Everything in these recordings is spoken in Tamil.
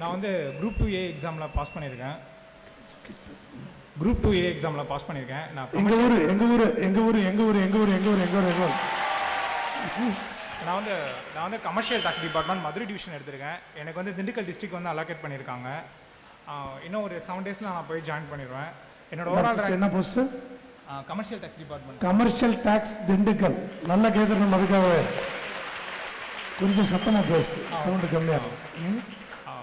நான் வந்து குரூப் டூ ஏ எக்ஸாமில் பாஸ் பண்ணியிருக்கேன். குரூப் டூ ஏ எக்ஸாமில் பாஸ் பண்ணியிருக்கேன். நான் எங்க ஊரு எங்க ஊரு எங்க ஊரு எங்க ஊரு எங்க ஊரு எங்க ஊரு எங்க ஊரு எங்க ஊரு? நான் வந்து நான் வந்து commercial tax department Madurai division எடுத்திருக்கேன். எனக்கு வந்து திண்டுக்கல் டிஸ்ட்ரிக்ட் வந்து அலோகேட் பண்ணியிருக்காங்க. இன்னும் ஒரு செவன் டேஸில் நான் போய் ஜாயின் பண்ணிடுவேன். என்னோட ஓவரால் என்ன post commercial tax department commercial tax Dindigul. நல்ல கேட்கணும் அதுக்காக கொஞ்சம் சத்தமா பேசு. சவுண்டு கம்மியா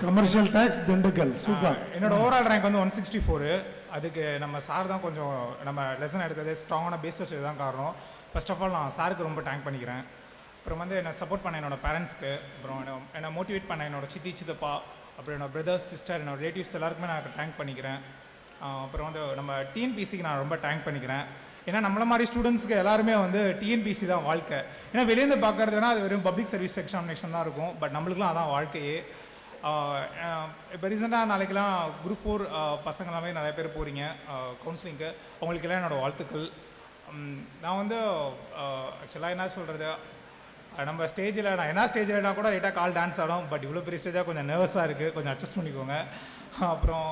கமர்ஷியல் டாக்ஸ் திண்டுக்கல் சூப்பர். என்னோட ஓவரால் ரேங்க் வந்து ஒன் சிக்ஸ்டி ஃபோரு அதுக்கு நம்ம சார் தான் கொஞ்சம் நம்ம லெசன் எடுத்தது ஸ்ட்ராங்கான பேஸ் வச்சது தான் காரணம். ஃபர்ஸ்ட் ஆஃப் ஆல் நான் சாருக்கு ரொம்ப தேங்க் பண்ணிக்கிறேன். அப்புறம் வந்து என்னை சப்போர்ட் பண்ண என்னோட பேரண்ட்ஸ்க்கு அப்புறம் என்னை என்னை மோட்டிவேட் பண்ண என்னோட சித்தி சித்தப்பா அப்புறம் என்னோட பிரதர்ஸ் சிஸ்டர் என்னோட ரிலேட்டிவ்ஸ் எல்லாருக்குமே நான் தேங்க் பண்ணிக்கிறேன். அப்புறம் வந்து நம்ம டிஎன்பிசிக்கு நான் ரொம்ப தேங்க் பண்ணிக்கிறேன். ஏன்னா நம்மள மாதிரி ஸ்டூடெண்ட்ஸ்க்கு எல்லாருமே வந்து டிஎன்பிசி தான் வாழ்க்கை. ஏன்னா வெளியேருந்து பார்க்கறதுனா அது வெறும் பப்ளிக் சர்வீஸ் எக்ஸாமினேஷன் தான் இருக்கும். பட் நம்மளுக்குலாம் அதான் வாழ்க்கையே. இப்போ ரீசெண்டாக நாளைக்கெல்லாம் குரூப் ஃபோர் பசங்களாமே நிறைய பேர் போகிறீங்க கவுன்சிலிங்க்கு அவங்களுக்கெல்லாம் என்னோடய வாழ்த்துக்கள். நான் வந்து ஆக்சுவலாக என்ன சொல்கிறது நம்ம ஸ்டேஜில் நான் என்ன ஸ்டேஜில்னா கூட லைட்டாக கால் டான்ஸ் ஆடும். பட் இவ்வளோ பெரிய ஸ்டேஜாக கொஞ்சம் நர்வஸாக இருக்குது கொஞ்சம் அட்ஜஸ்ட் பண்ணிக்கோங்க. அப்புறம்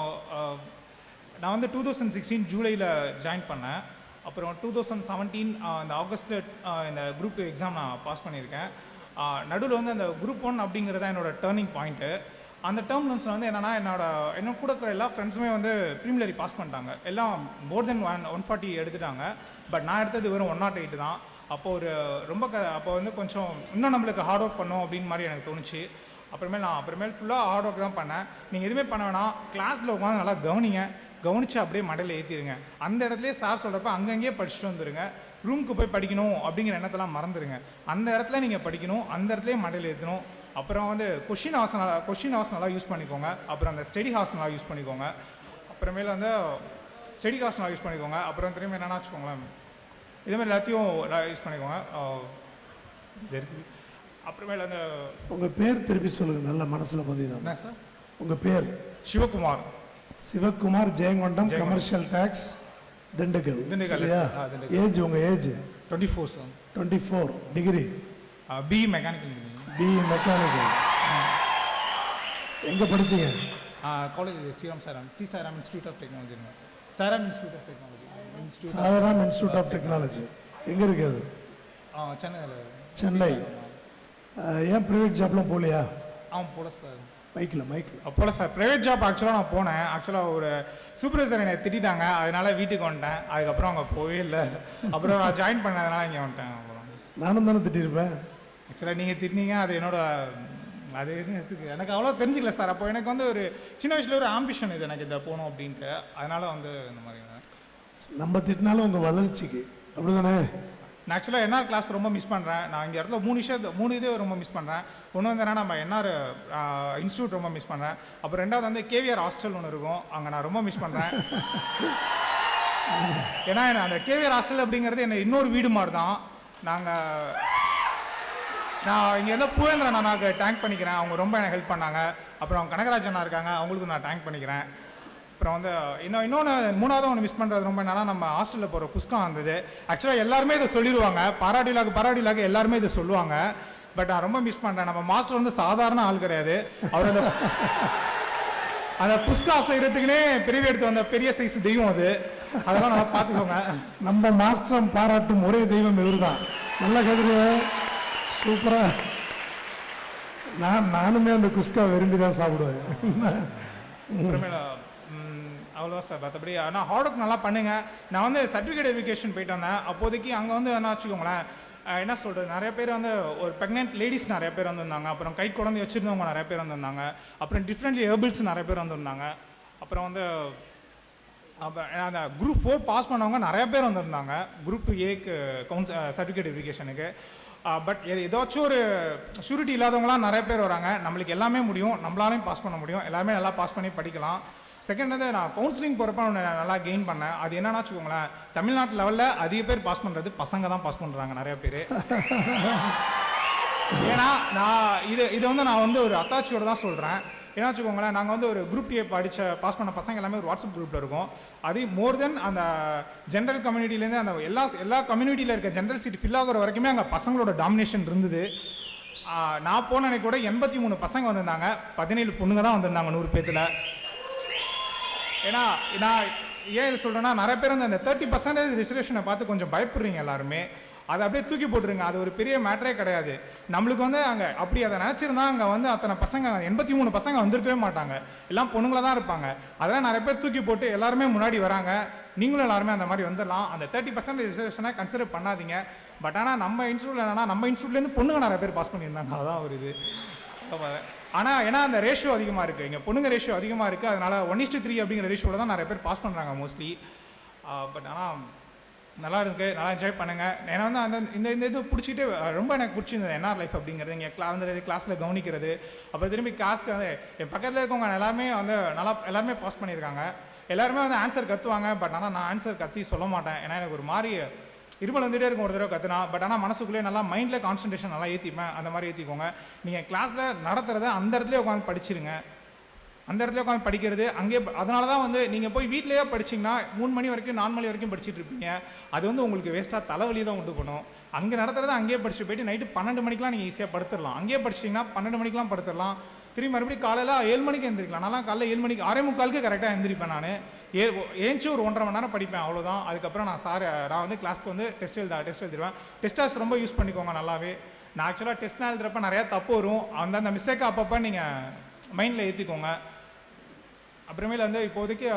நான் வந்து டூ தௌசண்ட் சிக்ஸ்டீன் ஜூலையில் ஜாயின் பண்ணேன். அப்புறம் டூ தௌசண்ட் செவன்டீன் இந்த ஆகஸ்ட்டில் இந்த குரூப் எக்ஸாம் நான் பாஸ் பண்ணியிருக்கேன். நடுவில் வந்து அந்த குரூப் ஒன் அப்படிங்கிறது தான் டேர்னிங் பாயிண்ட்டு அந்த டேர்ம்லன்ஸில் வந்து என்னென்னா என்னோட என்ன கூட இருக்கிற எல்லா ஃப்ரெண்ட்ஸுமே வந்து ப்ரீமிலரி பாஸ் பண்ணிட்டாங்க. எல்லாம் more then one one forty எடுத்துட்டாங்க. பட் நான் எடுத்தது வெறும் ஒன் நாட் எயிட் தான். அப்போது ஒரு ரொம்ப க அப்போ வந்து கொஞ்சம் இன்னும் நம்மளுக்கு ஹார்ட் ஒர்க் பண்ணும் அப்படின்னு மாதிரி எனக்கு தோணுச்சு. அப்புறமேல் நான் அப்புறமேல் ஃபுல்லாக ஹார்ட் ஒர்க் தான் பண்ணேன். நீங்கள் எதுவுமே பண்ண வேணாம். கிளாஸில் உட்காந்து நல்லா கவனிங்க. கவனித்து அப்படியே மடையில் ஏற்றிடுங்க அந்த இடத்துலயே சார் சொல்கிறப்ப அங்கங்கேயே படிச்சுட்டு வந்துடுங்க ரூமுக்கு போய் படிக்கணும் அப்படிங்கிற எண்ணத்தெல்லாம் மறந்துடுங்க அந்த இடத்துல நீங்கள் படிக்கணும். அந்த இடத்துலேயே மடையில் ஏற்றணும் அப்புறம் வந்து கொஷின் ஹாஸ் நல்லா கொஷின் ஹாஸ் நல்லா யூஸ் பண்ணிக்கோங்க. அப்புறம் அந்த ஸ்டடி ஹாஸ் நல்லா யூஸ் பண்ணிக்கோங்க. அப்புறமேல வந்து ஸ்டடி ஹாஸ் நல்லா யூஸ் பண்ணிக்கோங்க. அப்புறம் திரும்ப என்னென்னா வச்சுக்கோங்களேன். இதே மாதிரி எல்லாத்தையும் யூஸ் பண்ணிக்கோங்க. அப்புறமேல அந்த உங்க பேர் திருப்பி சொல்லுங்க. நல்ல மனசுல என்ன சார்? உங்க பேர்? Sivakumar. Sivakumar Jayankondam commercial tax Dindigul. Dindigul. Age உங்க age twenty four sir twenty four degree B mechanical engineering B mechanical எங்க படிச்சீங்க? College Sriram Sairam. Sri Sairam institute of technology Sairam institute of technology Sairam institute of technology எங்க இருக்கு அது? சென்னையில் சென்னை. ஏன் ப்ரைவேட் ஜாப்லாம் போகலையா? அவன் போல சார் மைக்கில் மைக்கில் அப்போல சார் ப்ரைவேட் ஜாப் ஆக்சுவலாக நான் போனேன். ஆக்சுவலாக ஒரு சூப்பர்வைசர் என்னை திட்டிட்டாங்க. அதனால வீட்டுக்கு வந்துட்டேன். அதுக்கப்புறம் அவங்க போவே இல்லை. அப்புறம் நான் ஜாயின் பண்ணதுனால இங்கே வந்துட்டேன். அப்புறம். நானும் தானே திட்டிருப்பேன். ஆக்சுவலாக நீங்கள் திட்டினீங்க அது என்னோட அது எடுத்துக்க எனக்கு அவ்வளோ தெரிஞ்சுக்கல சார். அப்போ எனக்கு வந்து ஒரு சின்ன வயசுல ஒரு ஆம்பிஷன் இது எனக்கு இதை போகணும் அப்படின்ட்டு. அதனால வந்து இந்த மாதிரி நம்ம திட்டினாலும் உங்க வளர்ச்சிக்கு அப்படிதானே? நான் ஆக்சுவலாக என்ஆர் கிளாஸ் ரொம்ப மிஸ் பண்ணுறேன் நான் இங்கே இடத்துல மூணு விஷயத்து மூணு இது ரொம்ப மிஸ் பண்ணுறேன் ஒன்று வந்து என்னன்னா நம்ம என்ஆர் இன்ஸ்டியூட் ரொம்ப மிஸ் பண்ணுறேன் அப்புறம் ரெண்டாவது வந்து கேவிஆர் ஹாஸ்டல் ஒன்று இருக்கும். அங்கே நான் ரொம்ப மிஸ் பண்ணுறேன் ஏன்னா அந்த கேவிஆர் ஹாஸ்டல் அப்படிங்கிறது என்ன இன்னொரு வீடு மாதிரி தான் நாங்கள் நான் இங்கே இருந்த பூவேந்திரன் அண்ணாக்கு டேங்க் பண்ணிக்கிறேன். அவங்க ரொம்ப எனக்கு ஹெல்ப் பண்ணாங்க. அப்புறம் கனகராஜ் அண்ணா இருக்காங்க. அவங்களுக்கு நான் டேங்க் பண்ணிக்கிறேன். அப்புறம் வந்து இன்னும் இன்னொன்று மூணாவது ஒன்று மிஸ் பண்ணுறது ரொம்ப என்னன்னா நம்ம ஹாஸ்டலில் போகிற புஸ்கம் வந்தது. ஆக்சுவலாக எல்லாருமே இதை சொல்லிடுவாங்க பாராட்டிலாக பாராட்டிலாக எல்லாருமே இதை சொல்லுவாங்க. பட் நான் ரொம்ப மிஸ் பண்ணுறேன் நம்ம மாஸ்டர் வந்து சாதாரண ஆள் கிடையாது. அவர் அந்த அந்த புஸ்கா செய்கிறதுக்குனே பெரிய எடுத்து வந்த பெரிய சைஸ் தெய்வம் அது. அதெல்லாம் நல்லா பார்த்துக்கோங்க. நம்ம மாஸ்டரம் பாராட்டும் ஒரே தெய்வம் இவர்தான். நல்ல கதிரியை சூப்பரா. நான் நானுமே அந்த குஸ்கா விரும்பி தான் சாப்பிடுவேன் அவ்வளோதான் சார். மற்றபடி ஆனால் ஹார்ட் ஒர்க் நல்லா பண்ணுங்கள் நான் வந்து சர்டிஃபிகேட் வெரிஃபிகேஷன் போயிட்டு வந்தேன். அப்போதைக்கு அங்கே வந்து என்ன வச்சுக்கோங்களேன் என்ன சொல்கிறது நிறைய பேர் வந்து ஒரு ப்ரெக்னென்ட் லேடிஸ் நிறைய பேர் வந்திருந்தாங்க. அப்புறம் கை குழந்தை வச்சுருந்தவங்க நிறைய பேர் வந்திருந்தாங்க. அப்புறம் டிஃப்ரெண்ட் ஏபிள்ஸ் நிறைய பேர் வந்திருந்தாங்க. அப்புறம் வந்து அப்புறம் அந்த குரூப் ஃபோர் பாஸ் பண்ணவங்க நிறைய பேர் வந்திருந்தாங்க. குரூப் டூ ஏக்கு கவுன்ஸ் சர்டிஃபிகேட் வெரிஃபிகேஷனுக்கு பட் ஏதாச்சும் ஒரு ஷூரிட்டி இல்லாதவங்களாம் நிறைய பேர் வராங்க. நம்மளுக்கு எல்லாமே முடியும். நம்மளாலையும் பாஸ் பண்ண முடியும். எல்லாமே நல்லா பாஸ் பண்ணி படிக்கலாம். செகண்ட் வந்து நான் கவுன்சிலிங் போகிறப்ப ஒன்று நல்லா கெயின் பண்ணேன். அது என்னன்னா வச்சுக்கோங்களேன் தமிழ்நாட்டு லெவலில் அதிக பேர் பாஸ் பண்ணுறது பசங்க தான் பாஸ் பண்ணுறாங்க நிறைய பேர். ஏன்னா நான் இது இது வந்து நான் வந்து ஒரு அத்தாச்சியோடு தான் சொல்கிறேன் ஏன்னா வச்சுக்கோங்களேன் நாங்கள் வந்து ஒரு குரூப் டிஏ படித்த பாஸ் பண்ண பசங்க எல்லாமே ஒரு வாட்ஸ்அப் குரூப்பில் இருக்கும். அது மோர் தென் அந்த ஜென்ரல் கம்யூனிட்டிலேருந்து அந்த எல்லா எல்லா கம்யூனிட்டியில் இருக்க ஜென்ரல் சீட் ஃபில் ஆகிற வரைக்குமே அங்கே பசங்களோட டாமினேஷன் இருந்தது. நான் போன அன்னைக்கு கூட எண்பத்தி மூணு பசங்க வந்திருந்தாங்க. பதினேழு பொண்ணுங்க தான் வந்திருந்தாங்க நூறு பேர்த்தில் ஏன்னா நான் ஏன் இது சொல்கிறேன்னா நிறைய பேர் வந்து அந்த தேர்ட்டி பர்சன்டேஜ் ரிசர்வேஷனை பார்த்து கொஞ்சம் பயப்படுறீங்க எல்லாருமே. அதை அப்படியே தூக்கி போட்டுருங்க. அது ஒரு பெரிய மேட்டரே கிடையாது. நம்மளுக்கு வந்து அங்கே அப்படி அதை நினச்சிருந்தா அங்கே வந்து அத்தனை பசங்க எண்பத்தி மூணு பசங்க வந்திருக்கவே மாட்டாங்க. எல்லாம் பொண்ணுங்கள தான் இருப்பாங்க. அதெல்லாம் நிறைய பேர் தூக்கி போட்டு எல்லாருமே முன்னாடி வராங்க. நீங்களும் எல்லாருமே அந்த மாதிரி வந்துடலாம். அந்த தேர்ட்டி பர்சன்ட் ரிசர்வேஷனை கன்சிடர் பண்ணாதீங்க. பட் ஆனால் நம்ம இன்ஸ்டியூட்டில் என்னன்னா நம்ம இன்ஸ்டியூட்லேருந்து பொண்ணுங்க நிறைய பேர் பாஸ் பண்ணியிருந்தாங்க. அதான் ஒரு இது. ஆனால் ஏன்னா அந்த ரேஷியோ அதிகமாக இருக்குது இங்கே பொண்ணுங்க ரேஷியோ அதிகமாக இருக்குது அதனால் ஒன் இஸ்டு த்ரீ அப்படிங்கிற ரேஷியோவில் தான் நிறைய பேர் பாஸ் பண்ணுறாங்க மோஸ்ட்லி பட் ஆனால் நல்லா இருக்கு நல்லா என்ஜாய் பண்ணுங்கள் ஏன்னா வந்து அந்த இந்த இந்த இது பிடிச்சிட்டு ரொம்ப எனக்கு பிடிச்சிருந்தது என்ஆர் லைஃப் அப்படிங்கிறது. இங்கே கிளா வந்து கிளாஸில் கவனிக்கிறது. அப்புறம் திரும்பி கிளாஸ்க்கு வந்து என் பக்கத்தில் இருக்கவங்க எல்லாருமே வந்து நல்லா எல்லாருமே பாஸ் பண்ணியிருக்காங்க. எல்லாருமே வந்து ஆன்சர் கத்துவாங்க பட் ஆனால் நான் ஆன்சர் கத்தி சொல்ல மாட்டேன். ஏன்னா எனக்கு ஒரு மாதிரி இருமல் வந்துட்டே இருக்கும் ஒரு தடவை கற்றுனா பட் ஆனால் மனசுக்குள்ளே நல்லா மைண்டில் கான்சன்ட்ரேஷன் நல்லா ஏற்றிப்பேன் அந்த மாதிரி ஏற்றிக்கோங்க நீங்கள் கிளாஸில் நடத்துகிறத அந்த இடத்துல உட்காந்து படிச்சிருங்க. அந்த இடத்துல உட்காந்து படிக்கிறது. அங்கே அதனால தான் வந்து நீங்கள் போய் வீட்லேயே படிச்சிங்கன்னா மூணு மணி வரைக்கும் நாலு மணி வரைக்கும் படிச்சுட்டு இருப்பீங்க. அது வந்து உங்களுக்கு வேஸ்ட்டாக தலைவலி தான் உண்டு பண்ணும். அங்கே நடத்துறது அங்கேயே படிச்சுட்டு போயிட்டு நைட்டு பன்னெண்டு மணிக்கெலாம் நீங்கள் ஈஸியாக படுத்துடலாம். அங்கேயே படிச்சிட்டிங்கன்னா பன்னெண்டு மணிக்கெலாம் படுத்துடலாம். திரும்பி மறுபடியும் காலையில் ஏழு மணிக்கு எந்திரிக்கலாம். நான்லாம் காலைல ஏழு மணிக்கு ஆறே முக்காலுக்கு கரெக்டாக எந்திரிப்பேன் நான். ஏ ஏஞ்சி ஒரு ஒன்றரை மணி நேரம் படிப்பேன் அவ்வளோதான் அதுக்கப்புறம் நான் சார் நான் வந்து கிளாஸ்க்கு வந்து டெஸ்ட் எழுத டெஸ்ட் எழுதிடுவேன். டெஸ்டாஸ் ரொம்ப யூஸ் பண்ணிக்கோங்க நல்லாவே. நான் ஆக்சுவலாக டெஸ்ட்னா எழுதுறப்ப நிறையா தப்பு வரும். அந்த அந்த மிஸ்டேக்கை அப்பப்போ நீங்கள் மைண்டில் ஏற்றிக்கோங்க அப்புறமேல வந்து இப்போதைக்கு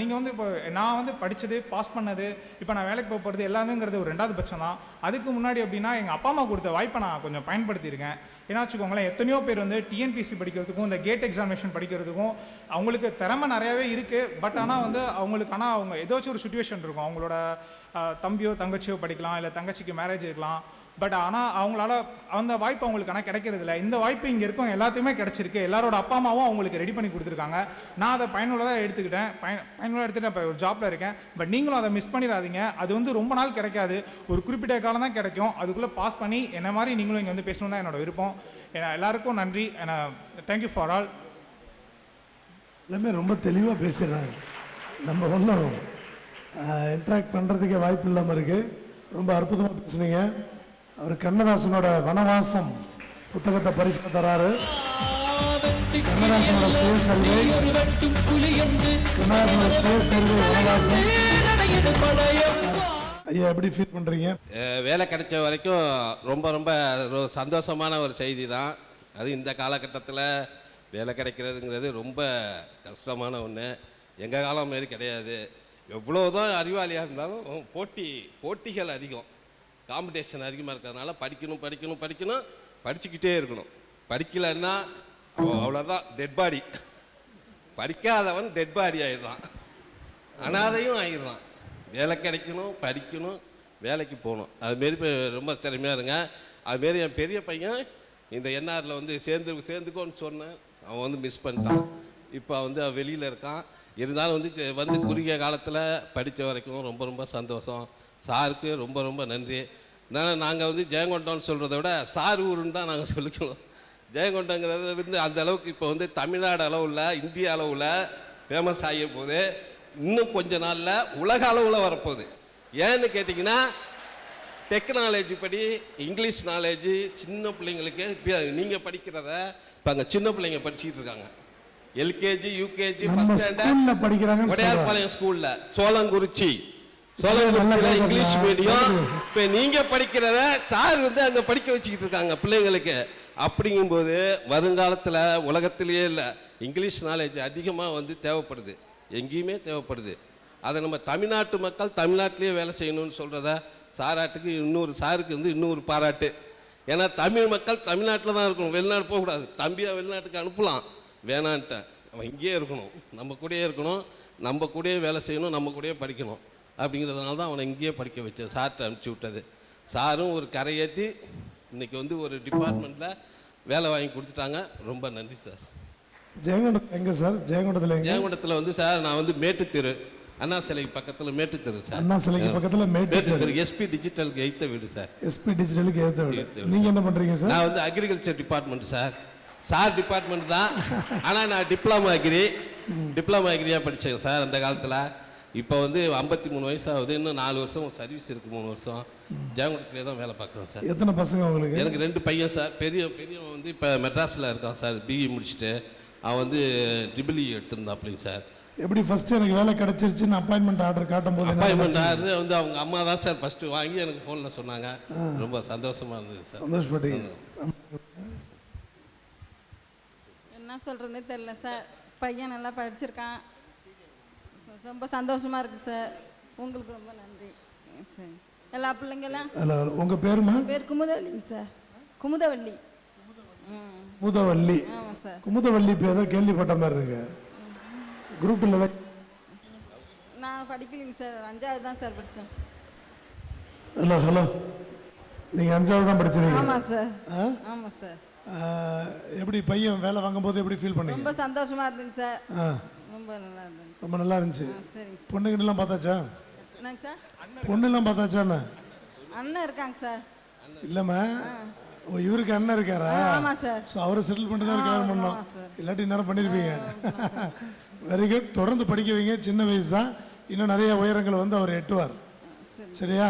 நீங்கள் வந்து இப்போ நான் வந்து படித்தது பாஸ் பண்ணது இப்போ நான் வேலைக்கு போக போகிறது எல்லாமேங்கிறது ஒரு ரெண்டாவது பட்சம் தான். அதுக்கு முன்னாடி அப்படின்னா எங்கள் அப்பா அம்மா கொடுத்த வாய்ப்பை நான் கொஞ்சம் பயன்படுத்தியிருக்கேன். ஏன்னா வச்சுக்கோங்களேன் எத்தனையோ பேர் வந்து டிஎன்பிசி படிக்கிறதுக்கும் இந்த கேட் எக்ஸாமினேஷன் படிக்கிறதுக்கும் அவங்களுக்கு திறமை நிறையாவே இருக்குது பட் ஆனால் வந்து அவங்களுக்கு ஆனால் அவங்க ஏதாச்சும் ஒரு சுச்சுவேஷன் இருக்கும். அவங்களோட தம்பியோ தங்கச்சியோ படிக்கலாம் இல்லை தங்கச்சிக்கு மேரேஜ் இருக்கலாம். பட் ஆனால் அவங்களால அந்த வாய்ப்பு அவங்களுக்கு ஆனால் கிடைக்கிறது இல்லை இந்த வாய்ப்பு இங்கே இருக்கும் எல்லாத்தையுமே கிடச்சிருக்கு. எல்லாரோட அப்பா அம்மாவும் அவங்களுக்கு ரெடி பண்ணி கொடுத்துருக்காங்க. நான் அதை பயனுள்ளதாக எடுத்துக்கிட்டேன். பயன் பயனுள்ளதாக எடுத்துகிட்டு இப்போ ஒரு ஜாப்பில் இருக்கேன். பட் நீங்களும் அதை மிஸ் பண்ணிடாதீங்க. அது வந்து ரொம்ப நாள் கிடைக்காது. ஒரு குறிப்பிட்ட காலம் தான் கிடைக்கும். அதுக்குள்ளே பாஸ் பண்ணி என்ன மாதிரி நீங்களும் இங்கே வந்து பேசணும் தான் என்னோட விருப்பம். ஏன்னா எல்லாருக்கும் நன்றி. தேங்க்யூ ஃபார் ஆல் எல்லாமே ரொம்ப தெளிவாக பேசிடுறாங்க. நம்ம ஒன்றும் இன்ட்ராக்ட் பண்ணுறதுக்கே வாய்ப்பு இல்லாமல் இருக்குது ரொம்ப அற்புதமாக பேசுனீங்க. அவர் கண்ணதாசனோட வனவாசம் புத்தகத்தை பரிசு தராரு. கண்ணதாசனோட சுயசரிதை கண்ணதாசனோட சுயசரிதை வனவாசம். ஐயா எப்படி ஃபீல் பண்ணுறீங்க வேலை கிடைச்ச வரைக்கும் ரொம்ப ரொம்ப ஒரு சந்தோஷமான ஒரு செய்தி தான் அது இந்த காலகட்டத்தில் வேலை கிடைக்கிறதுங்கிறது ரொம்ப கஷ்டமான ஒன்று எங்கள் காலம் மாரி கிடையாது. எவ்வளோதான் அறிவாளியாக இருந்தாலும் போட்டி போட்டிகள் அதிகம். காம்படிஷன் அதிகமாக இருக்கிறதுனால படிக்கணும் படிக்கணும் படிக்கணும் படிச்சுக்கிட்டே இருக்கணும். படிக்கலைன்னா அவ்வளோதான் டெட் பாடி படிக்காதவன் டெட் பாடி ஆயிடுறான். அனாதையும் ஆயிடுறான். வேலை கிடைக்கணும் படிக்கணும் வேலைக்கு போகணும். அதுமாரி இப்போ ரொம்ப திறமையாக இருங்க. அதுமாரி என் பெரிய பையன் இந்த என்ஆரில் வந்து சேர்ந்து சேர்ந்துக்கோன்னு சொன்னேன். அவன் வந்து மிஸ் பண்ணிட்டான். இப்போ வந்து அவன் வெளியில் இருக்கான். இருந்தாலும் வந்து வந்து குறுகிய காலத்தில் படித்த வரைக்கும் ரொம்ப ரொம்ப சந்தோஷம். சாருக்கு ரொம்ப ரொம்ப நன்றி. நான் நாங்கள் வந்து ஜெயங்கொண்டோன்னு சொல்கிறத விட சார் ஊருன்னு தான் நாங்கள் சொல்லிக்கணும் ஜெயங்கொண்டங்கிறது வந்து அந்த அளவுக்கு இப்போ வந்து தமிழ்நாடு அளவில் இந்திய அளவில் ஃபேமஸ் ஆகிய போது இன்னும் கொஞ்ச நாளில் உலக அளவில் வரப்போகுது. ஏன்னு கேட்டிங்கன்னா டெக்னாலஜி படி இங்கிலீஷ் நாலேஜ் சின்ன பிள்ளைங்களுக்கு இப்போ நீங்கள் படிக்கிறத இப்போ அங்கே சின்ன பிள்ளைங்க படிச்சுக்கிட்டு இருக்காங்க. எல்கேஜி யூகேஜி ஃபஸ்ட் ஸ்டாண்டர்ட் சொல்றாங்க. உடையார்பாளையம் ஸ்கூல்ல சோளங்குறிச்சி கேக்குறா. English medium. இப்போ நீங்க படிக்கிறத சார் வந்து அங்க படிக்க வச்சுக்கிட்டு இருக்காங்க பிள்ளைங்களுக்கு. அப்படிங்கும்போது வருங்காலத்துல உலகத்திலேயே இல்லை இங்கிலீஷ் நாலேஜ் அதிகமா வந்து தேவைப்படுது. எங்கேயுமே தேவைப்படுது. அதை நம்ம தமிழ்நாட்டு மக்கள் தமிழ்நாட்டிலேயே வேலை செய்யணும்னு சொல்றத சாராட்டுக்கு இன்னொரு சாருக்கு வந்து இன்னொரு பாராட்டு. ஏன்னா தமிழ் மக்கள் தமிழ்நாட்டில் தான் இருக்கணும். வெளிநாடு போகக்கூடாது. தம்பியை வெளிநாட்டுக்கு அனுப்பலாம். வேணான்ட்டேன். அவன் இங்கேயே இருக்கணும். நம்ம கூடயே இருக்கணும். நம்ம கூடயே வேலை செய்யணும். நம்ம கூடயே படிக்கணும். அப்படிங்கிறதுனால தான் அவனை இங்கேயே படிக்க வச்சேன். சார்கிட்ட அனுப்பிச்சி விட்டது. சாரும் ஒரு கரையேற்றி இன்னைக்கு வந்து ஒரு டிபார்ட்மெண்ட்டில் வேலை வாங்கி கொடுத்துட்டாங்க. ரொம்ப நன்றி சார் ஜெயங்கொண்டத்தில் எங்கே சார் ஜெயங்கொண்டத்தில் ஜெயங்கொண்டத்தில் வந்து சார் நான் வந்து மேட்டுத்தெரு அண்ணா சிலைக்கு பக்கத்தில் மேட்டுத்தெரு சார் அண்ணா சிலைக்கு பக்கத்தில் மேட்டு மேட்டுத்தெரு எஸ்பி டிஜிட்டலுக்கு எய்த்த வீடு சார் எஸ்பி டிஜிட்டலுக்கு ஏற்ற விட. நீங்கள் என்ன பண்ணுறீங்க சார் நான் வந்து agriculture department sir sir department தான். ஆனால் நான் டிப்ளமா அக்ரி டிப்ளமா அக்ரியாக படித்தேன் சார் அந்த காலத்தில். இப்போ வந்து ஐம்பத்தி மூணு வயசு ஆகுது இன்னும் நாலு வருஷம் சர்வீஸ் இருக்குது மூணு வருஷம். ஜெயங்குளத்துலேயே தான் வேலை பார்க்குறேன் சார். எத்தனை பசங்க உங்களுக்கு? எனக்கு ரெண்டு பையன் சார். பெரிய பெரியவன் வந்து இப்போ மெட்ராஸில் இருக்கான் சார் பிஇ முடிச்சுட்டு. அவன் வந்து ட்ரிபிள் இ எடுத்திருந்தாப்லைங்க சார். எப்படி ஃபர்ஸ்ட் எனக்கு வேலை கிடைச்சிருச்சுன்னு அப்பாயின்மெண்ட் ஆர்டர் காட்டும் போது என்ன அப்பாயின்மெண்ட்? ஆகுது வந்து அவங்க அம்மா தான் சார் ஃபஸ்ட்டு வாங்கி எனக்கு ஃபோனில் சொன்னாங்க. ரொம்ப சந்தோஷமாக இருந்தது சார். சந்தோஷப்பட்டீங்க. என்ன சொல்கிறதுனே தெரில சார். பையன் நல்லா படிச்சிருக்கான். ரொம்ப சந்தோஷமாக இருக்குது சார். உங்களுக்கு ரொம்ப நன்றி. சரி எல்லா பிள்ளைங்கெல்லாம்? அதில் உங்கள் பேருமா? பேர் குமுதவல்லிங்க சார். குமுதவல்லி. ம். குமுதவல்லி ஆமாம் சார். குமுதவல்லி இப்போ ஏதோ கேள்விப்பட்ட மாதிரி இருக்கு. குரூப் இல்லை நான் படிக்கலைங்க சார். அஞ்சாவது தான் சார் படித்தேன் ஹலோ ஹலோ. நீங்கள் அஞ்சாவது தான் படிச்சிருக்கீங்க. ஆமாம் சார். ஆ? ஆமாம் சார். எப்படி பையன் வேலை வாங்கும்போது எப்படி ஃபீல் பண்ணீங்க? ரொம்ப சந்தோஷமாக இருந்துங்க சார். ஆ. ரொம்ப நல்லா இருந்துங்க ரொம்ப நல்லா இருந்துச்சு. பொண்ணுங்கன்னெல்லாம் பார்த்தாச்சா? என்னங்க சார்? பொண்ணெல்லாம் பார்த்தாச்சாண்ணே அண்ணன் இருக்காங்க சார். இல்லைம்மா. ஓ இவருக்கு அண்ணன் இருக்காரா? ஆமாம் சார். ஸோ அவரை செட்டில் பண்ணிட்டு தான் கல்யாணம் பண்ணோம். இல்லாட்டி நேரம் பண்ணியிருப்பீங்க வெரி குட் தொடர்ந்து படிக்க வைங்க. சின்ன வயசு தான் இன்னும் நிறைய உயரங்களை வந்து அவர் எட்டுவார். சரியா?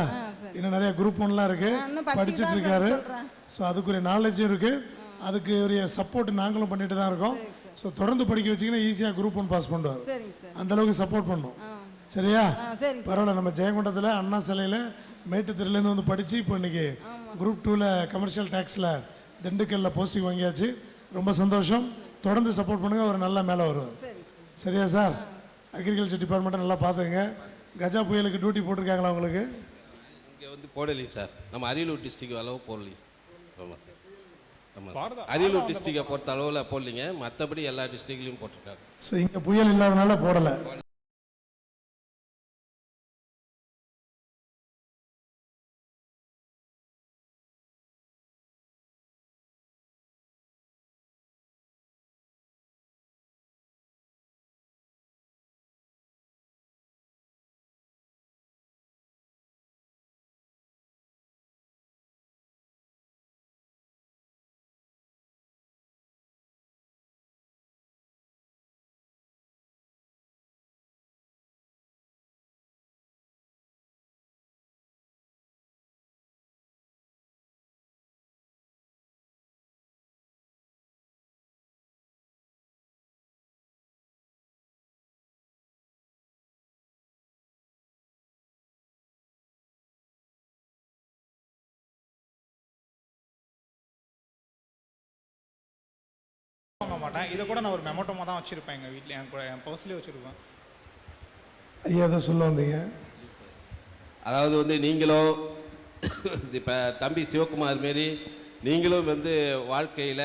இன்னும் நிறைய குரூப் ஒன்லாம் இருக்கு. படிச்சுட்டு இருக்காரு. ஸோ அதுக்குரிய நாலேஜும் இருக்கு. அதுக்கு உரிய சப்போர்ட் நாங்களும் பண்ணிட்டு தான் இருக்கோம். ஸோ தொடர்ந்து படிக்க வச்சிங்கன்னா ஈஸியாக குரூப் ஒன் பாஸ் பண்ணுவார். சரிங்க சார். அந்த அளவுக்கு சப்போர்ட் பண்ணோம். சரியா? பரவாயில்ல நம்ம ஜெயங்கொண்டத்தில் அண்ணா சிலையில் மேட்டுத்திரையிலேருந்து வந்து படித்து இப்போ இன்னைக்கு குரூப் டூவில் கமர்ஷியல் டேக்ஸில் திண்டுக்கல்லில் போஸ்டிங் வாங்கியாச்சு. ரொம்ப சந்தோஷம். தொடர்ந்து சப்போர்ட் பண்ணுங்கள் அவர் நல்லா மேலே வருவார். சரி சார். சரியா சார்? அக்ரிகல்ச்சர் டிபார்ட்மெண்ட்டை நல்லா பார்த்துங்க கஜா புயலுக்கு டியூட்டி போட்டிருக்காங்களா உங்களுக்கு? இங்கே வந்து போடலைங்க சார். நம்ம அரியலூர் டிஸ்ட்ரிக்ட் அளவு சார். ஆமாம் சார். அரியலூர் டிஸ்ட்ரிக்டை பொறுத்த அளவில் போடலைங்க. மற்றபடி எல்லா டிஸ்ட்ரிக்ட்லையும் போட்டிருக்காங்க. ஸோ இங்கே புயல் இல்லாதனால போடலை. வாங்க மாட்டேன். இதை கூட நான் ஒரு மெமோட்டோமா தான் வச்சுருப்பேன் எங்கள் வீட்டில் என் கூட என் பர்ஸ்லேயே வச்சுருப்பேன். ஐயா அதை சொல்ல வந்தீங்க. அதாவது வந்து நீங்களும் இப்போ தம்பி சிவகுமார் மாரி நீங்களும் வந்து வாழ்க்கையில்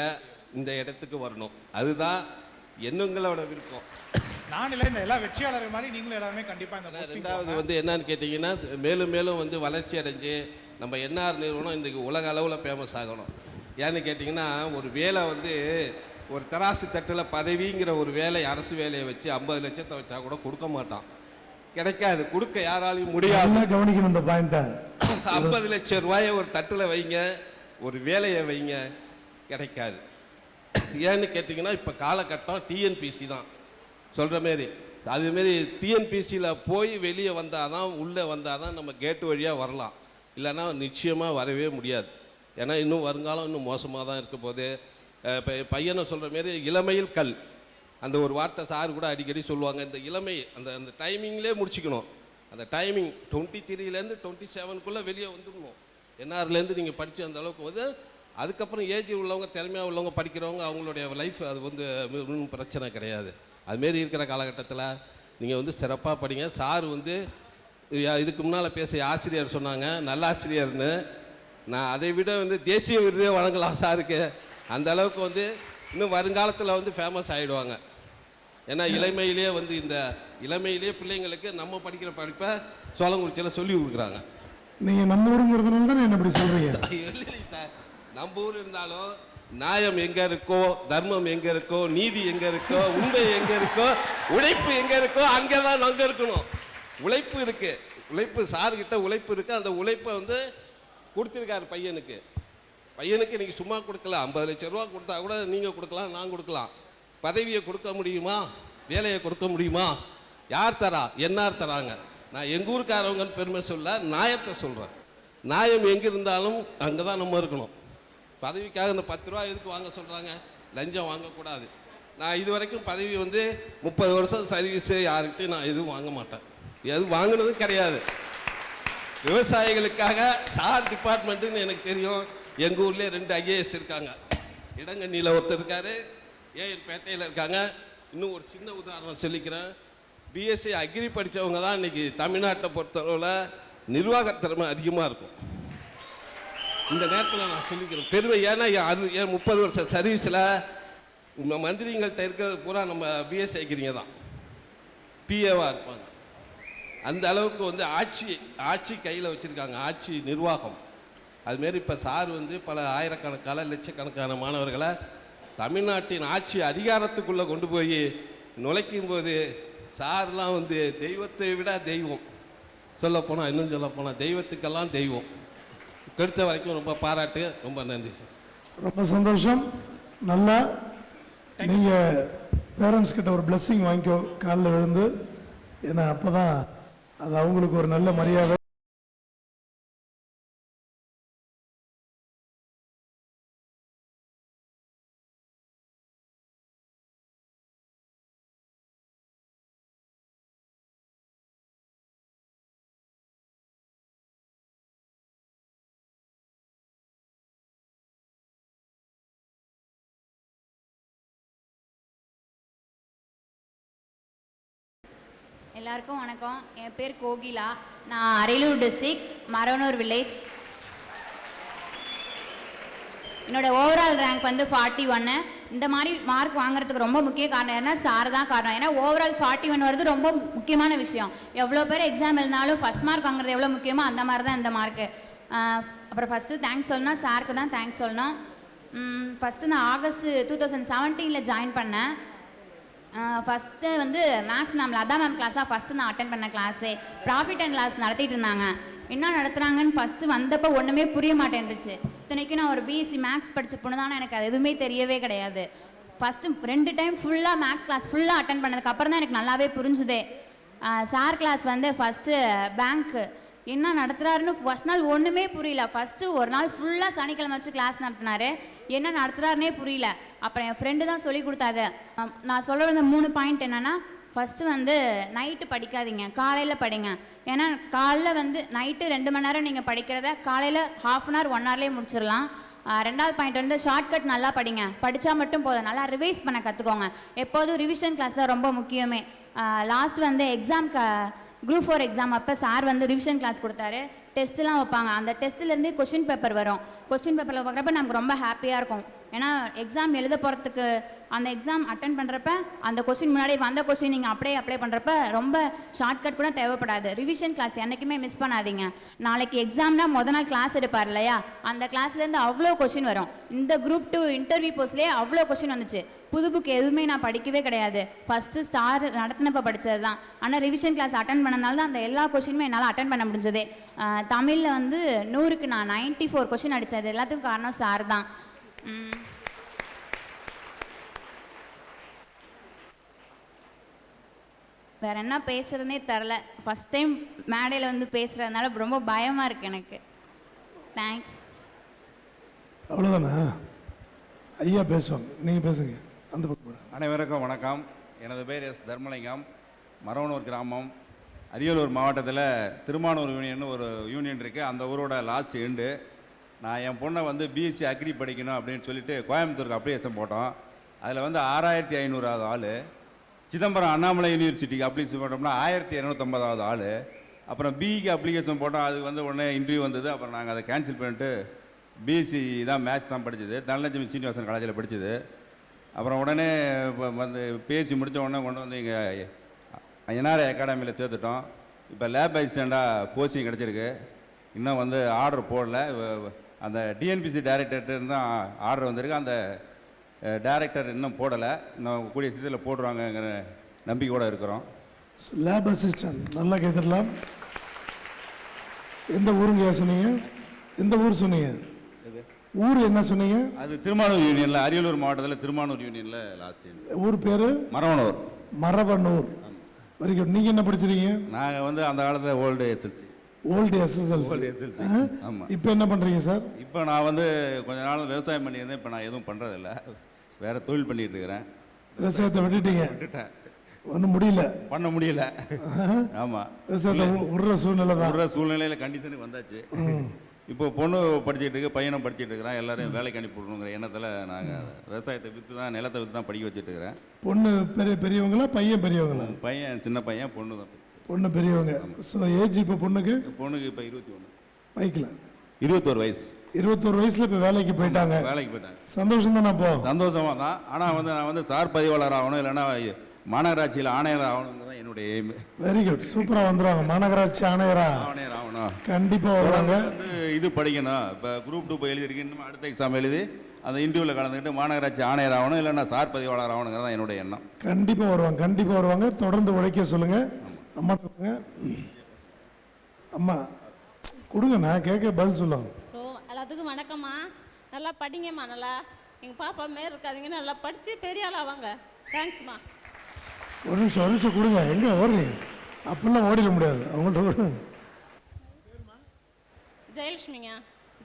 இந்த இடத்துக்கு வரணும். அதுதான் என்னங்களோட விருப்பம். நான் இல்லை இந்த எல்லா வெற்றியாளர்கள் மாதிரி நீங்களும் எல்லாருமே கண்டிப்பாக இந்த போஸ்டிங் ரெண்டாவது வந்து என்னன்னு கேட்டிங்கன்னா மேலும் மேலும் வந்து வளர்ச்சி அடைஞ்சு நம்ம என்ஆர் நிறுவனம் இன்றைக்கி உலக அளவில் ஃபேமஸ் ஆகணும். ஏன்னு கேட்டிங்கன்னா ஒரு வேலை வந்து ஒரு தராசு தட்டில் பதவிங்கிற ஒரு வேலை அரசு வேலையை வச்சு ஐம்பது லட்சத்தை வச்சா கூட கொடுக்க மாட்டான். கிடைக்காது. கொடுக்க யாராலையும் முடியாது. கவனிக்கணும் இந்த பாயிண்ட்டை ஐம்பது லட்சம் ரூபாயை ஒரு தட்டில் வைங்க ஒரு வேலையை வைங்க கிடைக்காது. ஏன்னு கேட்டிங்கன்னா இப்போ காலகட்டம் டிஎன்பிசி தான். சொல்கிற மாரி அதுமாரி டிஎன்பிசியில் போய் வெளியே வந்தால் தான் உள்ளே வந்தால் தான் நம்ம கேட்டு வழியாக வரலாம். இல்லைன்னா நிச்சயமாக வரவே முடியாது. ஏன்னா இன்னும் வருங்காலம் இன்னும் மோசமாக தான் இருக்க போது பையனை சொல்கிற மாரி இளமையில் கல். அந்த ஒரு வார்த்தை சார் கூட அடிக்கடி சொல்லுவாங்க. இந்த இளமை அந்த அந்த டைமிங்லேயே முடிச்சுக்கணும். அந்த டைமிங் டுவெண்ட்டி த்ரீலேருந்து டுவெண்ட்டி செவனுக்குள்ளே வெளியே வந்துடணும் என்ஆர்லேருந்து நீங்கள் படித்து அந்த அளவுக்கு வந்து அதுக்கப்புறம் ஏஜ் உள்ளவங்க திறமையாக உள்ளவங்க படிக்கிறவங்க அவங்களுடைய லைஃப் அது வந்து ஒன்றும் பிரச்சனை கிடையாது. அதுமாரி இருக்கிற காலகட்டத்தில் நீங்கள் வந்து சிறப்பாக படிங்க. சார் வந்து இதுக்கு முன்னால் பேசிய ஆசிரியர் சொன்னாங்க. நல்ல ஆசிரியர்னு நான் அதை விட வந்து தேசிய விருதே வழங்கலாம் சாருக்கு. அந்த அளவுக்கு வந்து இன்னும் வருங்காலத்தில் வந்து ஃபேமஸ் ஆகிடுவாங்க ஏன்னா இளமையிலேயே வந்து இந்த இளமையிலேயே பிள்ளைங்களுக்கு நம்ம படிக்கிற படிப்பை சோளங்குறிச்சியில் சொல்லி கொடுக்குறாங்க. நீங்கள் நம்ம ஊருங்கிறதுனால தானே என்ன இப்படி சொல்கிறீங்க சார். நம்ம ஊர் இருந்தாலும் நியாயம் எங்க இருக்கோ தர்மம் எங்க இருக்கோ நீதி எங்க இருக்கோ உண்மை எங்க இருக்கோ உழைப்பு எங்க இருக்கோ அங்கே தான் நாங்க இருக்கணும். உழைப்பு இருக்கு. உழைப்பு சார்கிட்ட உழைப்பு இருக்கு. அந்த உழைப்பை வந்து கொடுத்துருக்காரு பையனுக்கு. பையனுக்கு இன்றைக்கி சும்மா கொடுக்கல ஐம்பது லட்ச ரூபா கொடுத்தா கூட நீங்கள் கொடுக்கலாம் நான் கொடுக்கலாம். பதவியை கொடுக்க முடியுமா? வேலையை கொடுக்க முடியுமா? யார் தரா? என்னார் தராங்க. நான் எங்கள் ஊருக்காரவங்கன்னு பெருமை சொல்ல நியாயத்தை சொல்கிறேன் நியாயம் எங்கே இருந்தாலும் அங்கே தான் நம்ம இருக்கணும். பதவிக்காக இந்த பத்து ரூபா எதுக்கு வாங்க சொல்கிறாங்க லஞ்சம் வாங்கக்கூடாது. நான் இது வரைக்கும் பதவி வந்து முப்பது வருஷம் சர்வீஸு யாருக்கிட்டையும் நான் எதுவும் வாங்க மாட்டேன். எதுவும் வாங்கினதும் கிடையாது. விவசாயிகளுக்காக சார் டிபார்ட்மெண்ட்டுன்னு எனக்கு தெரியும். எங்கள் ஊர்லேயே ரெண்டு ஐஏஎஸ் இருக்காங்க. இடங்கண்ணியில் ஒருத்தர் இருக்காரு. ஏஎல் பேட்டையில் இருக்காங்க. இன்னும் ஒரு சின்ன உதாரணம் சொல்லிக்கிறேன். பிஎஸ்சி அக்ரி படித்தவங்க தான் இன்னைக்கு தமிழ்நாட்டை பொறுத்தளவில் நிர்வாகத்திறமை அதிகமாக இருக்கும். இந்த நேரத்தில் நான் சொல்லிக்கிறேன். பெருமை ஏன்னா அது அறு முப்பது வருஷம் சர்வீஸில் நம்ம மந்திரிங்கள்கிட்ட இருக்கிறது பூரா நம்ம பிஎஸ்சி அக்ரிங்க தான். பிஏவாக இருப்பாங்க. அந்த அளவுக்கு வந்து ஆட்சி ஆட்சி கையில் வச்சுருக்காங்க. ஆட்சி நிர்வாகம். அதுமாரி இப்போ சார் வந்து பல ஆயிரக்கணக்கான லட்சக்கணக்கான மாணவர்களை தமிழ்நாட்டின் ஆட்சி அதிகாரத்துக்குள்ளே கொண்டு போய் நுழைக்கும் போது சார்லாம் வந்து தெய்வத்தை விட தெய்வம். சொல்லப்போனால் இன்னும் சொல்லப்போனால் தெய்வத்துக்கெல்லாம் தெய்வம். கிடைச்ச வரைக்கும் ரொம்ப பாராட்டு ரொம்ப நன்றி சார். ரொம்ப சந்தோஷம். நல்லா நீங்கள் பேரண்ட்ஸ் கிட்ட ஒரு blessing வாங்கிக்கோ காலில் விழுந்து. ஏன்னா அப்போ தான் அது அவங்களுக்கு ஒரு நல்ல மரியாதை. எல்லாருக்கும் வணக்கம். என் பேர் கோகிலா. நான் அரியலூர் டிஸ்ட்ரிக் மரவனூர் வில்லேஜ் என்னோட ஓவரால் ரேங்க் வந்து ஃபார்ட்டி ஒன்று இந்த மாதிரி மார்க் வாங்குறதுக்கு ரொம்ப முக்கிய காரணம் ஏன்னா சார் தான் காரணம். ஏன்னா ஓவரால் ஃபார்ட்டி ஒன் வருது ரொம்ப முக்கியமான விஷயம். எவ்வளோ பேர் எக்ஸாம் எழுதினாலும் ஃபஸ்ட் மார்க் வாங்குறது எவ்வளோ முக்கியமோ அந்த மாதிரி தான் இந்த மார்க்கு அப்புறம் ஃபஸ்ட்டு தேங்க்ஸ் சொல்லணும். சாருக்கு தான் தேங்க்ஸ் சொல்லணும். ஃபஸ்ட்டு நான் ஆகஸ்ட் டூ தௌசண்ட் செவன்டீனில் ஜாயின் பண்ணேன். ஃபஸ்ட்டு வந்து maths ma'am Latha ma'am class தான் ஃபஸ்ட்டு நான் அட்டன் பண்ண கிளாஸே ப்ராஃபிட் அண்ட் லாஸ் நடத்திட்டு இருந்தாங்க. என்ன நடத்துகிறாங்கன்னு ஃபஸ்ட்டு வந்தப்போ ஒன்றுமே புரிய மாட்டேன்ருச்சு இத்தனைக்கும் நான் ஒரு பிஎஸ்சி மேக்ஸ் படித்த பொண்ணு தான் எனக்கு அது எதுவுமே தெரியவே கிடையாது. ஃபஸ்ட்டு ரெண்டு டைம் ஃபுல்லாக மேக்ஸ் கிளாஸ் ஃபுல்லாக அட்டன் பண்ணதுக்கப்புறம் தான் எனக்கு நல்லாவே புரிஞ்சுதே. சார் கிளாஸ் வந்து ஃபஸ்ட்டு பேங்க்கு என்ன நடத்துகிறாருன்னு ஃபர்ஸ்ட் நாள் ஒன்றுமே புரியல. ஃபஸ்ட்டு ஒரு நாள் ஃபுல்லாக சனிக்கிழமை வச்சு கிளாஸ் நடத்தினாரு. என்ன நடத்துகிறாருனே புரியல. அப்புறம் என் ஃப்ரெண்டு தான் சொல்லி கொடுத்தாது நான் சொல்ல வந்த மூணு பாயிண்ட் என்னன்னா ஃபஸ்ட்டு வந்து நைட்டு படிக்காதீங்க காலையில் படிங்க. ஏன்னா காலைல வந்து நைட்டு ரெண்டு மணி நேரம் நீங்கள் படிக்கிறத காலையில் ஹாஃப் அன் ஹவர் ஒன் ஹவர்லேயே முடிச்சிடலாம். ரெண்டாவது பாயிண்ட் வந்து ஷார்ட்கட் நல்லா படிங்க. படித்தா மட்டும் போதும். நல்லா ரிவைஸ் பண்ண கற்றுக்கோங்க எப்போதும் ரிவிஷன் கிளாஸ் தான் ரொம்ப முக்கியமே. லாஸ்ட் வந்து எக்ஸாம் க குரூப் ஃபோர் எக்ஸாம் அப்போ சார் வந்து ரிவிஷன் கிளாஸ் கொடுத்தாரு. டெஸ்ட்லாம் வைப்பாங்க. அந்த டெஸ்ட்லேருந்தே கொஷின் பேப்பர் வரும். கொஸ்டின் பேப்பரில் பார்க்குறப்ப நமக்கு ரொம்ப ஹாப்பியாக இருக்கும். ஏன்னா எக்ஸாம் எழுத போகிறதுக்கு அந்த எக்ஸாம் அட்டன் பண்ணுறப்ப அந்த கொஸ்டின் முன்னாடி வந்த கொஸ்டின் நீங்கள் அப்படியே அப்ளை பண்ணுறப்ப ரொம்ப ஷார்ட்கட் கூட தேவைப்படாது. ரிவிஷன் கிளாஸ் என்றைக்குமே மிஸ் பண்ணாதீங்க. நாளைக்கு எக்ஸாம்னா முத நாள் கிளாஸ் எடுப்பார் இல்லையா? அந்த கிளாஸ்லேருந்து அவ்வளோ கொஷின் வரும். இந்த குரூப் டூ இன்டர்வியூ போஸ்ட்லேயே அவ்வளோ கொஷின் வந்துச்சு. புது புக் எதுவுமே நான் படிக்கவே கிடையாது. ஃபஸ்ட்டு ஸ்டார் நடத்தினப்ப படித்தது தான் ஆனால் ரிவிஷன் கிளாஸ் அட்டன் பண்ணனால தான் அந்த எல்லா கொஷினுமே என்னால் அட்டன் பண்ண முடிஞ்சது. தமிழில் வந்து நூறுக்கு நான் 94 ஃபோர் கொஷின் அடித்தது எல்லாத்துக்கும் காரணம் சார் தான். வேற என்ன பேசுறதுனே தெரில. ஃபஸ்ட் டைம் மேடையில் வந்து பேசுகிறதுனால ரொம்ப பயமாக இருக்கு எனக்கு. தேங்க்ஸ் அவ்வளோதானே ஐயா பேசுவாங்க. நீங்கள் பேசுங்க. அந்த பக்கம் அனைவருக்கும் வணக்கம். எனது பேர் எஸ் தர்மலிங்கம். மரவனூர் கிராமம். அரியலூர் மாவட்டத்தில் திருமானூர் யூனியன் ஒரு யூனியன் இருக்குது அந்த ஊரோட லாஸ்ட் எண்டு நான் என் பொண்ணை வந்து பிஎஸ்சி அக்ரி படிக்கணும் அப்படின்னு சொல்லிட்டு கோயம்புத்தூருக்கு அப்ளிகேஷன் போட்டோம். அதில் வந்து ஆறாயிரத்தி ஐநூறாவது ஆள். சிதம்பரம் அண்ணாமலை யூனிவர்சிட்டிக்கு அப்ளிகேஷன் போட்டோம்னா ஆயிரத்தி இரநூத்தம்பதாவது ஆள். அப்புறம் பிஇக்கு அப்ளிகேஷன் போட்டோம். அதுக்கு வந்து உடனே இன்டர்வியூ வந்தது. அப்புறம் நாங்கள் அதை கேன்சல் பண்ணிட்டு பிஎஸ்சி தான் மேத்ஸ் தான் படித்தது தனலட்சுமி சீனிவாசன் காலேஜில் படித்தது அப்புறம் உடனே இப்போ வந்து பேசி முடித்த உடனே கொண்டு வந்து இங்கே என்ஆர்ஐ அகாடமியில் சேர்த்துட்டோம். இப்போ லேப் அசிஸ்டண்ட்டாக கோச்சிங் கிடச்சிருக்கு. இன்னும் வந்து ஆர்டர் போடல. அந்த டிஎன்பிசி டைரக்டர்கிட்ட தான் ஆர்டர் வந்திருக்கு. அந்த டைரக்டர் இன்னும் போடலை. இன்னும் கூடிய சீக்கிரத்தில் போடுவாங்கங்கிற நம்பிக்கையோடு இருக்கிறோம். லேப் அசிஸ்டன்ட் நல்லா கேட்டுடலாம். எந்த ஊருங்கய்யா சொன்னீங்க? எந்த ஊர் சொன்னீங்க? ஊர் என்ன சொன்னீங்க? அது திருமானூர் யூனியனில் அரியலூர் மாவட்டத்தில் திருமானூர் யூனியனில் லாஸ்ட் ஊர் பேர்? மரவனூர். மரவனூர். வெரி குட் நீங்கள் என்ன படிச்சிருக்கீங்க? நாங்கள் வந்து அந்த காலத்தில் ஓல்டு எஸ்எல்சி ஓல்டு எஸ்எஸ்எல்சி இப்போ என்ன பண்ணுறீங்க சார் இப்போ நான் வந்து கொஞ்ச நாள் விவசாயம் பண்ணியிருந்தேன் இப்போ நான் எதுவும் பண்ணுறதில்ல வேறு தொழில் பண்ணிட்டு இருக்கிறேன் விவசாயத்தை விட்டுட்டீங்க. விட்டுட்டேன். ஒன்றும் முடியல. பண்ண முடியல. ஆமாம் விவசாயத்தை விடுற சூழ்நிலை தான். வர்ற சூழ்நிலையில் கண்டிஷனுக்கு வந்தாச்சு. இப்போ பொண்ணு படிச்சுட்டு இருக்கு பையனும் படிச்சுட்டு இருக்கிறான் எல்லாரையும் வேலைக்கு அனுப்பி விடணுங்கிற எண்ணத்தில் நாங்கள் விவசாயத்தை விற்று தான் நிலத்தை விற்று தான் படிக்க வச்சுட்டு இருக்கிறேன். பொண்ணு பெரிய பெரியவங்களா பையன் பெரியவங்களா? பையன் சின்ன பையன் பொண்ணு தான். பொண்ணு பெரியவங்க. ஸோ ஏஜ் இப்போ பொண்ணுக்கு? பொண்ணுக்கு இப்போ இருபத்தி ஒன்று மைக்கில். இருபத்தோரு வயசு. இருபத்தோரு வயசுல இப்போ வேலைக்கு போயிட்டாங்க. வேலைக்கு போயிட்டாங்க. சந்தோஷம் தானே அப்போ? சந்தோஷமாக தான். ஆனால் வந்து நான் வந்து சார் பதிவாளர் ஆகணும் இல்லைன்னா மாநகராட்சியில் ஆணையர் ஆகணுங்கிறது தான் என்னுடைய எய்ம் வெரி குட் சூப்பராக வந்துருவாங்க. மாநகராட்சி ஆணையரா? ஆணையர் ஆகணும். கண்டிப்பாக வருவாங்க. வந்து இது படிக்கணும். இப்போ குரூப் டூ போய் எழுதிருக்கு இன்னும் அடுத்த எக்ஸாம் எழுதி அந்த இன்டர்வியூவில் கலந்துக்கிட்டு மாநகராட்சி ஆணையர் ஆகணும் இல்லைன்னா சார் பதிவாளர் ஆகணுங்கிறது தான் என்னுடைய எண்ணம். கண்டிப்பாக வருவாங்க. கண்டிப்பாக வருவாங்க. தொடர்ந்து உழைக்க சொல்லுங்க. அம்மா அம்மா கொடுங்க நான் கேட்க பதில் சொல்லுங்க ஓ எல்லாத்துக்கும் வணக்கம்மா. நல்லா படிங்கம்மா நல்லா. எங்கள் பாப்பா மாரி இருக்காதீங்க நல்லா படித்து பெரிய ஆள் ஆவாங்க தேங்க்ஸ்மா ஒரு நிமிஷம் ஒரு நிமிஷம் கொடுங்க. எங்கே ஓடுறீங்க? அப்படிலாம் ஓடிட முடியாது. அவங்கள்ட்ட ஜெயலட்சுமிங்க.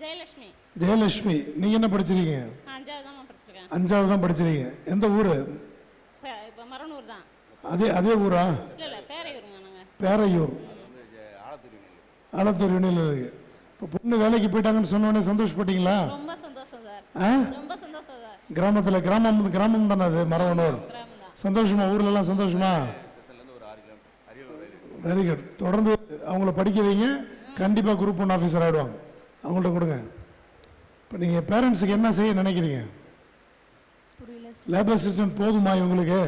ஜெயலட்சுமி. ஜெயலட்சுமி நீங்கள் என்ன படிச்சிருக்கீங்க? அஞ்சாவது தான் படிச்சிருக்கேன். அஞ்சாவது தான் படிச்சிருக்கீங்க. எந்த ஊர்? இப்போ மரனூர் தான். அதே அதே ஊரா? இல்லை இல்லை பேரையூருங்க. பேரையூர். ஆலத்தூர் யூனியனில் இருக்கு. இப்போ பொண்ணு வேலைக்கு போயிட்டாங்கன்னு சொன்ன உடனே சந்தோஷப்பட்டீங்களா? ரொம்ப சந்தோஷம் சார். ஆ? ரொம்ப சந்தோஷம் சார். கிராமத்தில் கிராமம் கிராமம் தானே அது மரவனூர்? சந்தோஷமா? ஊர்ல எல்லாம் சந்தோஷமா? வெரி குட் தொடர்ந்து அவங்கள படிக்க வைங்க. கண்டிப்பாக குரூப் ஒன் ஆஃபீஸர் ஆகிடுவாங்க அவங்கள்ட்ட கொடுங்க. இப்போ நீங்கள் பேரண்ட்ஸுக்கு என்ன செய்ய நினைக்கிறீங்க? புரியல லேபர் அசிஸ்டன்ட் போதுமா இவங்களுக்கு?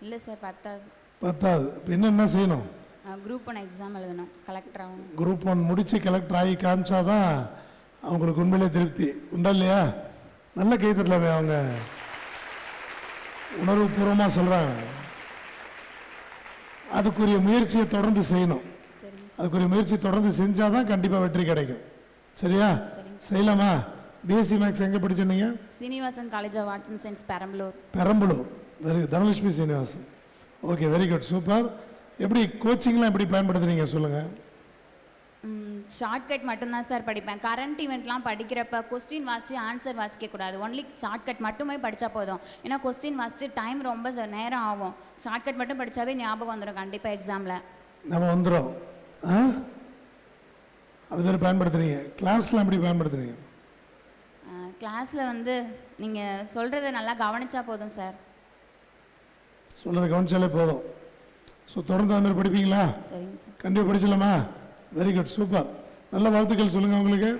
இல்லை சார் பத்தாவது பத்தாது. இப்போ இன்னும் என்ன செய்யணும்? குரூப் ஒன் எக்ஸாம் எழுதணும் கலெக்டர் ஆகணும். குரூப் ஒன் முடித்து கலெக்டர் ஆகி காமிச்சாதான் அவங்களுக்கு உண்மையிலே திருப்தி. உண்டா இல்லையா? நல்ல கைத்தட்டலாமே அவங்க. உணர்வுபூர்வமாக சொல்கிறாங்க அதுக்குரிய முயற்சியை தொடர்ந்து செய்யணும். அதுக்குரிய முயற்சி தொடர்ந்து செஞ்சால் தான் கண்டிப்பாக வெற்றி கிடைக்கும். சரியா? செய்யலாமா? பிஎஸ்சி மேக்ஸ் எங்கே படிச்சிருந்தீங்க? Srinivasan college of arts and science Perambalur. Perambalur very Dhanalakshmi Srinivasan. Okay very good super எப்படி கோச்சிங்லாம் எப்படி பயன்படுத்துறீங்க? சொல்லுங்கள் ஷார்ட்கட் மட்டும்தான் சார் படிப்பேன். கரண்ட் ஈவெண்ட்லாம் படிக்கிறப்ப கொஸ்டின் வாசித்து ஆன்சர் வாசிக்க கூடாது. ஒன்லி ஷார்ட்கட் மட்டுமே படித்தா போதும். ஏன்னா கொஸ்டின் வாசித்து டைம் ரொம்ப நேரம் ஆகும். ஷார்ட்கட் மட்டும் படித்தாவே ஞாபகம் வந்துடும் கண்டிப்பாக எக்ஸாமில் நம்ம வந்துடும் அது மாதிரி பயன்படுத்துறீங்க. கிளாஸ்லாம் எப்படி பயன்படுத்துறீங்க? கிளாஸில் வந்து நீங்கள் சொல்கிறத நல்லா கவனிச்சா போதும் சார் சொல்றதை கவனிச்சாலே போதும். ஸோ தொடர்ந்து அது மாதிரி படிப்பீங்களா? கண்டிப்பாக படிச்சிடலாமா? வெரி குட் சூப்பர் நல்ல வாழ்த்துக்கள் சொல்லுங்கள் உங்களுக்கு.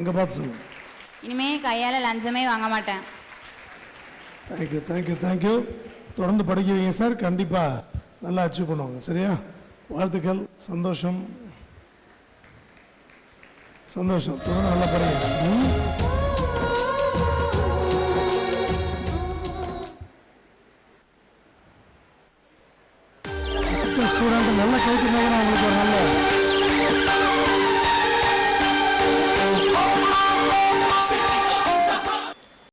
அங்கே பார்த்து சொல்லுங்கள் இனிமே கையால் லஞ்சமே வாங்க மாட்டேன். தேங்க்யூ தேங்க்யூ தேங்க்யூ தொடர்ந்து படிக்க வைங்க சார் கண்டிப்பாக நல்லா அச்சீவ் பண்ணுவாங்க சரியா? வாழ்த்துக்கள் சந்தோஷம். சந்தோஷம் தொடர்ந்து நல்லா படிங்க.